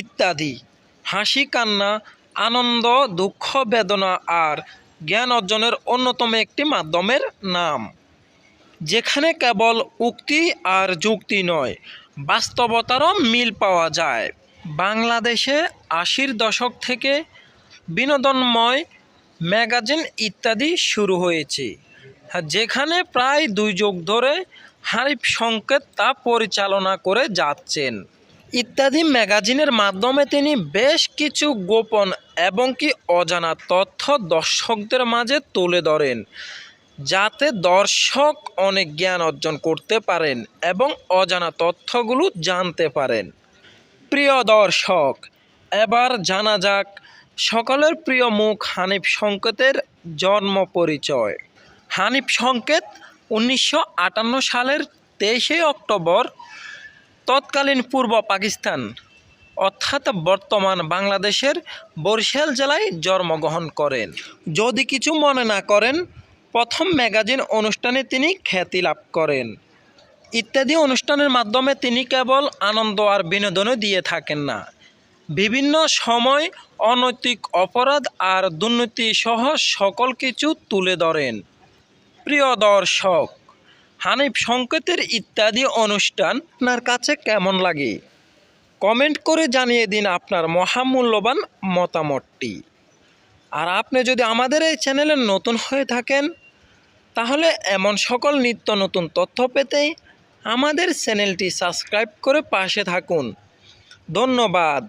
ইত্যাদি। হাসি, কান্না, আনন্দ, দুঃখ, বেদনা আর জ্ঞান অর্জনের অন্যতম একটি মাধ্যমের নাম। যেখানে কেবল উক্তি আর যুক্তি নয়, বাস্তবতারও মিল পাওয়া যায়। বাংলাদেশে আশির দশক থেকে বিনোদনময় ম্যাগাজিন ইত্যাদি শুরু হয়েছে, যেখানে প্রায় দুই যুগ ধরে হারিফ সংকেত তা পরিচালনা করে যাচ্ছেন। ইত্যাদি ম্যাগাজিনের মাধ্যমে তিনি বেশ কিছু গোপন এবং কি অজানা তথ্য দর্শকদের মাঝে তুলে ধরেন, যাতে দর্শক অনেক জ্ঞান অর্জন করতে পারেন এবং অজানা তথ্যগুলো জানতে পারেন। প্রিয় দর্শক, এবার জানা যাক সকলের প্রিয় মুখ হানিফ সংকেতের জন্ম পরিচয়। হানিফ সংকেত উনিশশো আটান্ন সালের তেইশে অক্টোবর তৎকালীন পূর্ব পাকিস্তান, অর্থাৎ বর্তমান বাংলাদেশের বরিশাল জেলায় জন্মগ্রহণ করেন। যদি কিছু মনে না করেন, প্রথম ম্যাগাজিন অনুষ্ঠানে তিনি খ্যাতি লাভ করেন। ইত্যাদি অনুষ্ঠানের মাধ্যমে তিনি কেবল আনন্দ আর বিনোদনও দিয়ে থাকেন না। বিভিন্ন সময় অনৈতিক অপরাধ আর দুর্নীতি সহ সকল কিছু তুলে ধরেন। প্রিয় দর্শক হানিফ সংকেতের ইত্যাদি অনুষ্ঠান আপনার কাছে কেমন লাগে? কমেন্ট করে জানিয়ে দিন আপনার মহামূল্যবান মতামতটি। আর আপনি যদি আমাদের এই চ্যানেলে নতুন হয়ে থাকেন, তাহলে এমন সকল নিত্য নতুন তথ্য পেতে আমাদের চ্যানেলটি সাবস্ক্রাইব করে পাশে থাকুন। ধন্যবাদ।